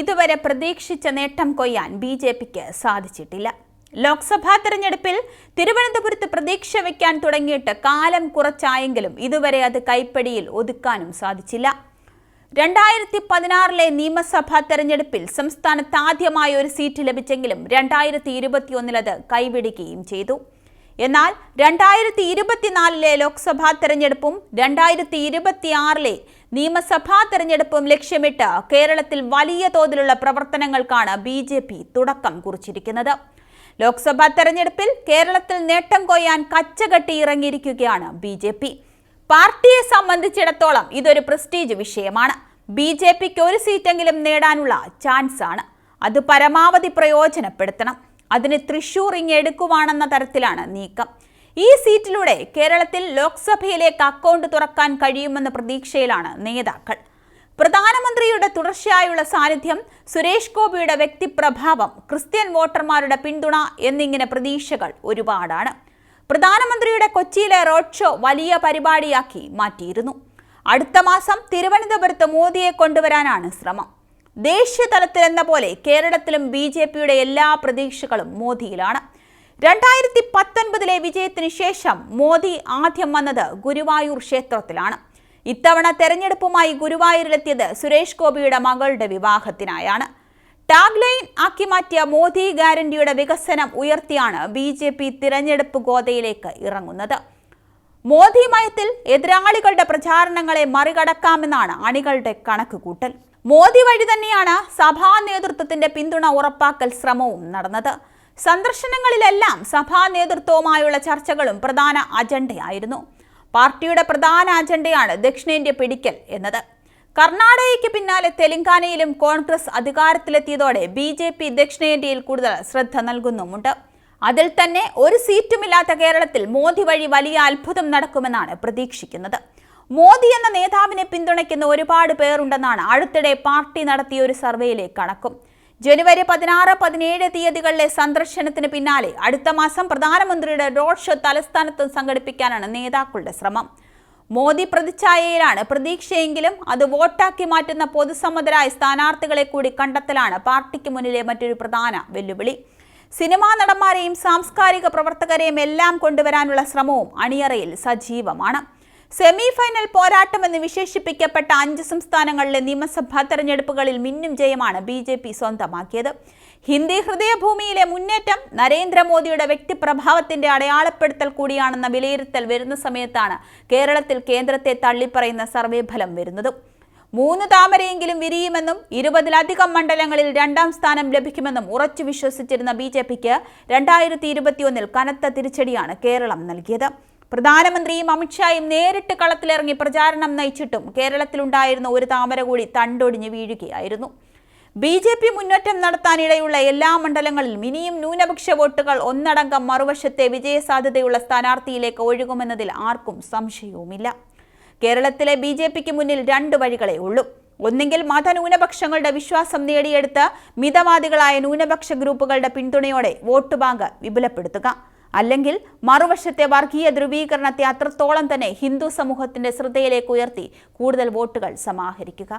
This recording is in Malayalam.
ഇതുവരെ പ്രതീക്ഷിച്ച നേട്ടം കൊയ്യാൻ ബി ജെ പിക്ക് സാധിച്ചിട്ടില്ല. ലോക്സഭാ തെരഞ്ഞെടുപ്പിൽ തിരുവനന്തപുരത്ത് പ്രതീക്ഷ വയ്ക്കാൻ തുടങ്ങിയിട്ട് കാലം കുറച്ചായെങ്കിലും ഇതുവരെ അത് കൈപ്പടിയിൽ ഒതുക്കാനും സാധിച്ചില്ല. രണ്ടായിരത്തി പതിനാറിലെ നിയമസഭാ തെരഞ്ഞെടുപ്പിൽ സംസ്ഥാനത്ത് ആദ്യമായ ഒരു സീറ്റ് ലഭിച്ചെങ്കിലും രണ്ടായിരത്തി ഇരുപത്തിയൊന്നിലത് കൈവിടുകയും ചെയ്തു. എന്നാൽ രണ്ടായിരത്തി ഇരുപത്തിനാലിലെ ലോക്സഭാ തെരഞ്ഞെടുപ്പും രണ്ടായിരത്തി ഇരുപത്തിയാറിലെ നിയമസഭാ തെരഞ്ഞെടുപ്പും ലക്ഷ്യമിട്ട് കേരളത്തിൽ വലിയ തോതിലുള്ള പ്രവർത്തനങ്ങൾക്കാണ് ബി ജെ പി തുടക്കം കുറിച്ചിരിക്കുന്നത്. ലോക്സഭാ തെരഞ്ഞെടുപ്പിൽ കേരളത്തിൽ നേട്ടം കൊയ്യാൻ കച്ചകെട്ടി ഇറങ്ങിയിരിക്കുകയാണ് ബി ജെ പി. പാർട്ടിയെ സംബന്ധിച്ചിടത്തോളം ഇതൊരു പ്രസ്റ്റീജ് വിഷയമാണ്. ബി ജെ പിക്ക് ഒരു സീറ്റെങ്കിലും നേടാനുള്ള ചാൻസ് ആണ് അത് പരമാവധി പ്രയോജനപ്പെടുത്തണം. അതിന് തൃശൂർ ഇങ്ങ് എടുക്കുവാണെന്ന തരത്തിലാണ് നീക്കം. ഈ സീറ്റിലൂടെ കേരളത്തിൽ ലോക്സഭയിലേക്ക് അക്കൗണ്ട് തുറക്കാൻ കഴിയുമെന്ന പ്രതീക്ഷയിലാണ് നേതാക്കൾ. പ്രധാനമന്ത്രിയുടെ തുടർച്ചയായുള്ള സാന്നിധ്യം സുരേഷ് ഗോപിയുടെ വ്യക്തിപ്രഭാവം ക്രിസ്ത്യൻ വോട്ടർമാരുടെ പിന്തുണ എന്നിങ്ങനെ പ്രതീക്ഷകൾ ഒരുപാടാണ്. പ്രധാനമന്ത്രിയുടെ കൊച്ചിയിലെ റോഡ് ഷോ വലിയ പരിപാടിയാക്കി മാറ്റിയിരുന്നു. അടുത്ത മാസം തിരുവനന്തപുരത്ത് മോദിയെ കൊണ്ടുവരാനാണ് ശ്രമം. ദേശീയ തലത്തിൽ എന്ന പോലെ കേരളത്തിലും ബി ജെ പിയുടെ എല്ലാ പ്രതീക്ഷകളും മോദിയിലാണ്. രണ്ടായിരത്തി പത്തൊൻപതിലെ വിജയത്തിന് ശേഷം മോദി ആദ്യം വന്നത് ഗുരുവായൂർ ക്ഷേത്രത്തിലാണ്. ഇത്തവണ തെരഞ്ഞെടുപ്പുമായി ഗുരുവായൂരിലെത്തിയത് സുരേഷ് ഗോപിയുടെ മകളുടെ വിവാഹത്തിനായാണ്. ടാഗ് ലൈൻ ആക്കി മാറ്റിയ മോദി ഗ്യാരണ്ടിയുടെ വികസനം ഉയർത്തിയാണ് ബി ജെ പി തിരഞ്ഞെടുപ്പ് ഗോതയിലേക്ക് ഇറങ്ങുന്നത്. മോദി മയത്തിൽ എതിരാളികളുടെ പ്രചാരണങ്ങളെ മറികടക്കാമെന്നാണ് അണികളുടെ കണക്കുകൂട്ടൽ. മോദി വഴി തന്നെയാണ് സഭാ നേതൃത്വത്തിന്റെ പിന്തുണ ഉറപ്പാക്കൽ ശ്രമവും നടന്നത്. സന്ദർശനങ്ങളിലെല്ലാം സഭാ നേതൃത്വവുമായുള്ള ചർച്ചകളും പ്രധാന അജണ്ടയായിരുന്നു. പാർട്ടിയുടെ പ്രധാന അജണ്ടയാണ് ദക്ഷിണേന്ത്യ പിടിക്കൽ എന്നത്. കർണാടകയ്ക്ക് പിന്നാലെ തെലങ്കാനയിലും കോൺഗ്രസ് അധികാരത്തിലെത്തിയതോടെ ബി ജെ പി ദക്ഷിണേന്ത്യയിൽ കൂടുതൽ ശ്രദ്ധ നൽകുന്നുമുണ്ട്. അതിൽ തന്നെ ഒരു സീറ്റുമില്ലാത്ത കേരളത്തിൽ മോദി വഴി വലിയ അത്ഭുതം നടക്കുമെന്നാണ് പ്രതീക്ഷിക്കുന്നത്. മോദി എന്ന നേതാവിനെ പിന്തുണയ്ക്കുന്ന ഒരുപാട് പേരുണ്ടെന്നാണ് അടുത്തിടെ പാർട്ടി നടത്തിയ ഒരു സർവേയിലെ കണക്കും. ജനുവരി പതിനാറ് പതിനേഴ് തീയതികളിലെ സന്ദർശനത്തിന് പിന്നാലെ അടുത്ത മാസം പ്രധാനമന്ത്രിയുടെ റോഡ് ഷോ തലസ്ഥാനത്ത് സംഘടിപ്പിക്കാനാണ് നേതാക്കളുടെ ശ്രമം. മോദി പ്രതിച്ഛായയിലാണ് പ്രതീക്ഷയെങ്കിലും അത് വോട്ടാക്കി മാറ്റുന്ന പൊതുസമ്മതരായ സ്ഥാനാർത്ഥികളെ കൂടി കണ്ടെത്തലാണ് പാർട്ടിക്ക് മുന്നിലെ മറ്റൊരു പ്രധാന വെല്ലുവിളി. സിനിമാ നടന്മാരെയും സാംസ്കാരിക പ്രവർത്തകരെയും എല്ലാം കൊണ്ടുവരാനുള്ള ശ്രമവും അണിയറയിൽ സജീവമാണ്. സെമി ഫൈനൽ പോരാട്ടമെന്ന് വിശേഷിപ്പിക്കപ്പെട്ട അഞ്ച് സംസ്ഥാനങ്ങളിലെ നിയമസഭാ തെരഞ്ഞെടുപ്പുകളിൽ മിന്നും ജയമാണ് ബി ജെ പി സ്വന്തമാക്കിയത്. ഹിന്ദി ഹൃദയഭൂമിയിലെ മുന്നേറ്റം നരേന്ദ്രമോദിയുടെ വ്യക്തിപ്രഭാവത്തിന്റെ അടയാളപ്പെടുത്തൽ കൂടിയാണെന്ന വിലയിരുത്തൽ വരുന്ന സമയത്താണ് കേരളത്തിൽ കേന്ദ്രത്തെ തള്ളിപ്പറയുന്ന സർവേ ഫലം വരുന്നത്. മൂന്ന് താമരയെങ്കിലും വിരിയുമെന്നും ഇരുപതിലധികം മണ്ഡലങ്ങളിൽ രണ്ടാം സ്ഥാനം ലഭിക്കുമെന്നും ഉറച്ചു വിശ്വസിച്ചിരുന്ന ബി ജെ പിക്ക് രണ്ടായിരത്തി ഇരുപത്തിയൊന്നിൽ കനത്ത തിരിച്ചടിയാണ് കേരളം നൽകിയത്. പ്രധാനമന്ത്രിയും അമിത്ഷായും നേരിട്ട് കളത്തിലിറങ്ങി പ്രചാരണം നയിച്ചിട്ടും കേരളത്തിലുണ്ടായിരുന്ന ഒരു താമര കൂടി തണ്ടൊടിഞ്ഞ് വീഴുകയായിരുന്നു. ബി ജെ പി മുന്നേറ്റം നടത്താനിടയുള്ള എല്ലാ മണ്ഡലങ്ങളിലും ഇനിയും ന്യൂനപക്ഷ വോട്ടുകൾ ഒന്നടങ്കം മറുവശത്തെ വിജയസാധ്യതയുള്ള സ്ഥാനാർത്ഥിയിലേക്ക് ഒഴുകുമെന്നതിൽ ആർക്കും സംശയവുമില്ല. കേരളത്തിലെ ബി ജെ പിക്ക് മുന്നിൽ രണ്ട് വഴികളേ ഉള്ളൂ. ഒന്നെങ്കിൽ മതന്യൂനപക്ഷങ്ങളുടെ വിശ്വാസം നേടിയെടുത്ത് മിതവാദികളായ ന്യൂനപക്ഷ ഗ്രൂപ്പുകളുടെ പിന്തുണയോടെ വോട്ട് ബാങ്ക് വിപുലപ്പെടുത്തുക. അല്ലെങ്കിൽ മറുവശത്തെ വർഗീയ ധ്രുവീകരണത്തെ അത്രത്തോളം തന്നെ ഹിന്ദു സമൂഹത്തിന്റെ ശ്രദ്ധയിലേക്ക് ഉയർത്തി കൂടുതൽ വോട്ടുകൾ സമാഹരിക്കുക.